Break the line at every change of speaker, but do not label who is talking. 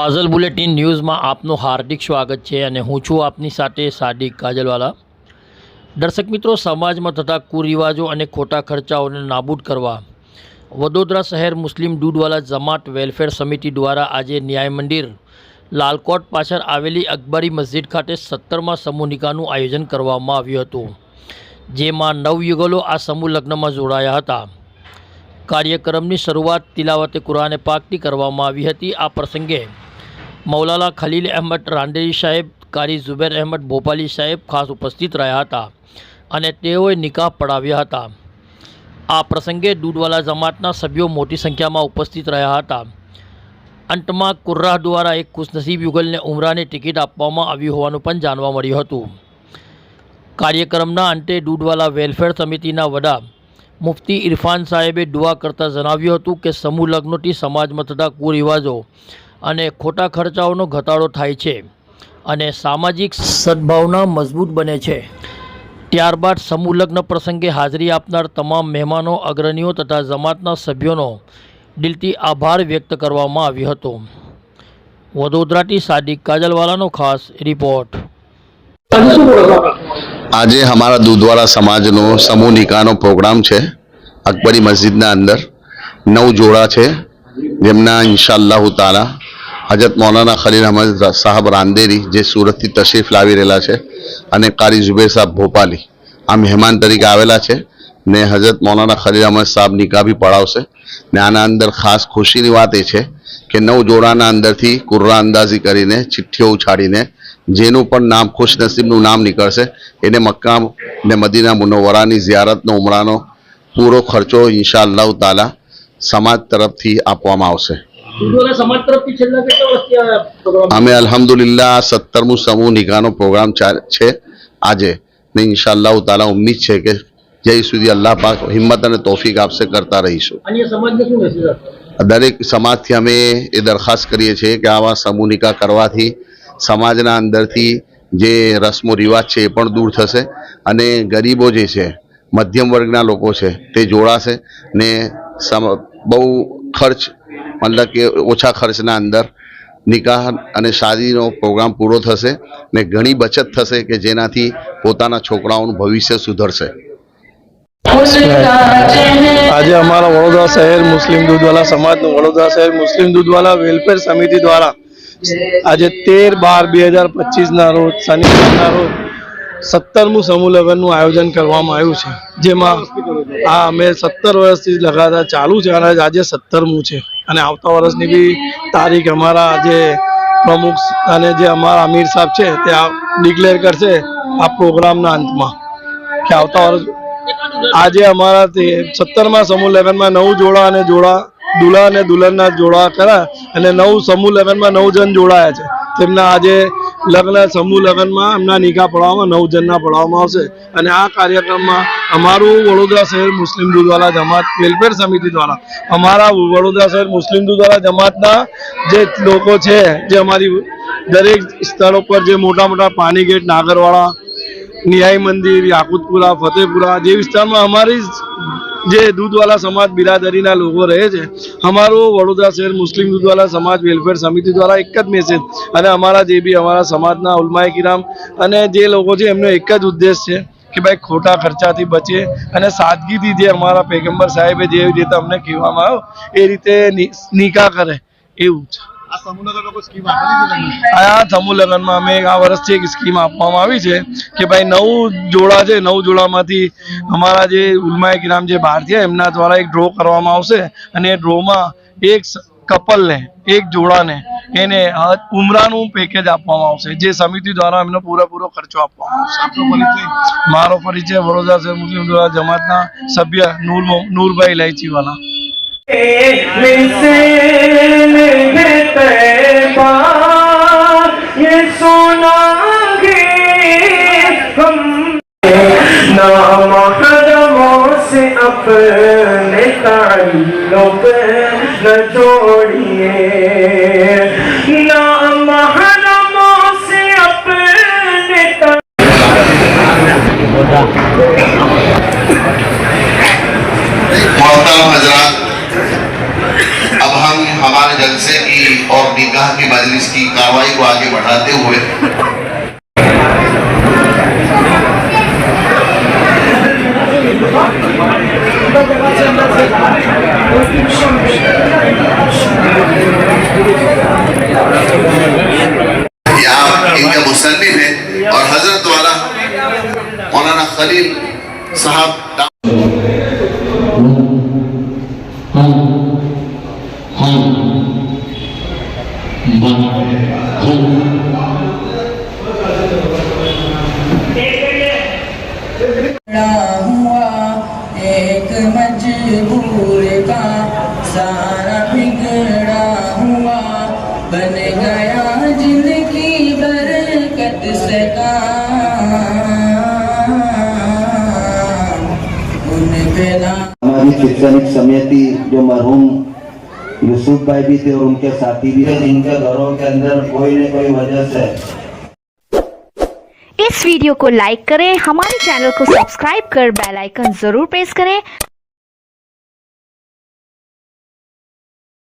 ફાઝલ bulletin ન્યૂઝમાં આપનું હાર્દિક સ્વાગત છે અને હું છું આપની સાથે સાદિક કાજલવાલા. દર્શક મિત્રો, સમાજમાં થતા કુરિવાજો અને ખોટા ખર્ચાઓને નાબૂદ કરવા વડોદરા શહેર મુસ્લિમ દૂધવાલા જમાત વેલફેર સમિતિ દ્વારા આજે ન્યાય મંદિર લાલકોટ પાછળ આવેલી અકબરી મસ્જિદ ખાતે સત્તરમાં સમૂહ નિકાહનું આયોજન કરવામાં આવ્યું હતું, જેમાં નવયુગલો આ સમૂહ લગ્નમાં જોડાયા હતા. કાર્યક્રમની શરૂઆત તિલાવતે કુરાને પાકથી કરવામાં આવી હતી. આ પ્રસંગે મૌલાના ખલીલ અહેમદ રાંદેરી સાહેબ કારી ઝુબેર અહેમદ ભોપાલી સાહેબ ખાસ ઉપસ્થિત રહ્યા હતા અને તેઓએ નિકાહ પડાવ્યા હતા આ પ્રસંગે દૂધવાલા જમાતના સભ્યો મોટી સંખ્યામાં ઉપસ્થિત રહ્યા હતા અંતમાં કુર્રાહ દ્વારા એક ખુશનસીબ યુગલને ઉમરાની ટિકિટ આપવામાં આવી હોવાનું પણ જાણવા મળ્યું હતું કાર્યક્રમના અંતે દૂધવાલા વેલફેર સમિતિના વડા મુફતી ઇરફાન સાહેબે દુઆ કરતાં જણાવ્યું હતું કે સમૂહ લગ્નોથી સમાજમાં થતા કુરિવાજો અને ખોટા ખર્ચાઓનો ઘટાડો થાય છે અને સામાજિક સદભાવના મજબૂત બને છે. ત્યારબાદ સમૂહલગ્ન પ્રસંગે હાજરી આપનાર તમામ મહેમાનો, અગ્રણીઓ તથા જમાતના સભ્યોનો દિલથી આભાર વ્યક્ત કરવામાં આવ્યો હતો. વડોદરાથી સાદિક કાજલવાલાનો ખાસ રિપોર્ટ.
આજે અમારા દૂધવાળા સમાજનો સમૂહ નિકાહનો પ્રોગ્રામ છે. અકબરી મસ્જિદના અંદર નવ જોડા છે. જેમના ઇન્શાલ્લાહ તાલા હજરત મૌલાના ખલીલ અહમદ સાહેબ રાંદેરી જે સુરતથી તશરીફ લાવી રહેલા છે અને કારી ઝુબેર સાહેબ ભોપાલી આ મહેમાન તરીકે આવેલા છે ને હજરત મૌલાના ખલીલ અહમદ સાહેબ નિકાહ બી પડાવશે ને આના અંદર ખાસ ખુશીની વાત એ છે કે નવ જોડાના અંદરથી કુર્રા અંદાજી કરીને ચિઠ્ઠીઓ ઉછાડીને જેનું પણ નામ ખુશનસીબનું નામ નીકળશે એને મક્કા ને મદીના મુનોવરાની ઝિયારતનો, ઉમરાનો પૂરો ખર્ચો ઇન્શા અલ્લાહ તાલા સમાજ તરફથી આપવામાં આવશે. અમે અલ્હમ્દુલિલ્લાહ સત્તરમું સમૂહ નિકાહનો પ્રોગ્રામ ચાલ- છે. આજે ને ઇન્શા અલ્લાહ તાલા ઉમ્મીદ છે કે જય સુધી અલ્લાહ પાક હિંમત અને તોફીક આપશે કરતા રહીશું. દરેક સમાજથી અમે એ દરખાસ્ત કરીએ છીએ કે આવા સમૂહ નિકાહ કરવાથી સમાજના અંદરથી જે રસમો રિવાજ છે એ પણ દૂર થશે અને ગરીબો જે છે મધ્યમ વર્ગના લોકો છે તે જોડાશે ને બહુ ખર્ચ મતલબ કે ઓછા ખર્ચના અંદર નિકાહ અને શાદીનો પ્રોગ્રામ પૂરો થશે ને ઘણી બચત થશે કે જેનાથી પોતાના છોકરાઓનું ભવિષ્ય સુધરશે.
આજે અમારા વડોદરા શહેર મુસ્લિમ દૂધવાલા સમાજનું વડોદરા શહેર મુસ્લિમ દૂધવાલા વેલફેર સમિતિ દ્વારા આજે તેર બાર બે હજાર પચીસના રોજ, શનિવારના રોજ સત્તરમું સમૂહ લગ્નનું આયોજન કરવામાં આવ્યું છે, જેમાં આ અમે સત્તર વર્ષથી લગાતાર ચાલુ છે અને આજે સત્તરમું છે. અને આવતા વર્ષની બી તારીખ અમારા જે પ્રમુખ અને જે અમારા અમીર સાહેબ છે, તે ડિક્લેર કરશે આ પ્રોગ્રામના અંતમાં. કે આવતા વર્ષ આજે અમારા તે સત્તરમાં સમૂહ લગ્નમાં નવ જોડા અને જોડા દુલ્હા અને દુલ્હનના જોડા કરા અને નવ સમૂહ લગ્નમાં નવ જણ જોડાયા છે. તેમના આજે લગ્ન, સમૂહ લગ્નમાં એમના નિકાહ પડાવવામાં નવ જણના પડાવવામાં આવશે. અને આ કાર્યક્રમમાં અમારું વડોદરા શહેર મુસ્લિમ દૂધવાલા જમાત વેલફેર સમિતિ દ્વારા, અમારા વડોદરા શહેર મુસ્લિમ દૂધવાલા જમાતના જે લોકો છે, જે અમારી દરેક સ્થળો પર જે મોટા મોટા પાણી ગેટ નાગરવાળા ન્યાય મંદિર, યાકુતપુરા, ફતેપુરા, જે વિસ્તારમાં અમારી જે દૂધવાલા સમાજ બિરાદરીના લોકો રહે છે, અમારું વડોદરા શહેર મુસ્લિમ દૂધવાલા સમાજ વેલફેર સમિતિ દ્વારા એક જ મેસેજ અને અમારા જે બી અમારા સમાજના ઉલમાએ કિરામ અને જે લોકો છે, એમનો એક જ ઉદ્દેશ છે કે ભાઈ ખોટા ખર્ચાથી બચે અને સાદગીથી જે અમારા પેગમ્બર સાહેબે જેવી રીતે અમને કહેવામાં આવ્યો, એ રીતે નિકાહ કરે, એવું છે. આ સમૂહ લગ્નમાં અમે આ વર્ષથી એક સ્કીમ આપવામાં આવી છે કે ભાઈ નવ જોડા છે નવ જોડામાંથી અમારા જે ઉલમાએ ગ્રામ જે ભારતીય એમના દ્વારા એક ડ્રો કરવામાં આવશે અને એ ડ્રોમાં એક કપલને એક જોડાને એને ઉમરાનું પેકેજ આપવામાં આવશે જે સમિતિ દ્વારા એમનો પૂરેપૂરો ખર્ચો આપવામાં આવશે. મારો પરિચય વડોદરા શહેર મુસ્લિમ દ્વારા જમાતના સભ્ય નૂર નૂરભાઈ ઇલાયચીવાલા
से अपने ताल्लुक न जोड़िए। नाम हरमों से अपने
अब हम हमारे जलसे की और निकाह की मजलिस की कार्रवाई को आगे बढ़ाते हुए खलील साहब
मजबूर का सारा हुआ बन गया ज़िंदगी बरकत से काम
शैक्षणिक समिति जो मरहूम यूसुफ भाई भी थे और उनके साथी भी थे, जिनके घरों के अंदर कोई न कोई वजह से।
इस वीडियो को लाइक करें, हमारे चैनल को सब्सक्राइब कर बेल आइकन ज़रूर प्रेस करें।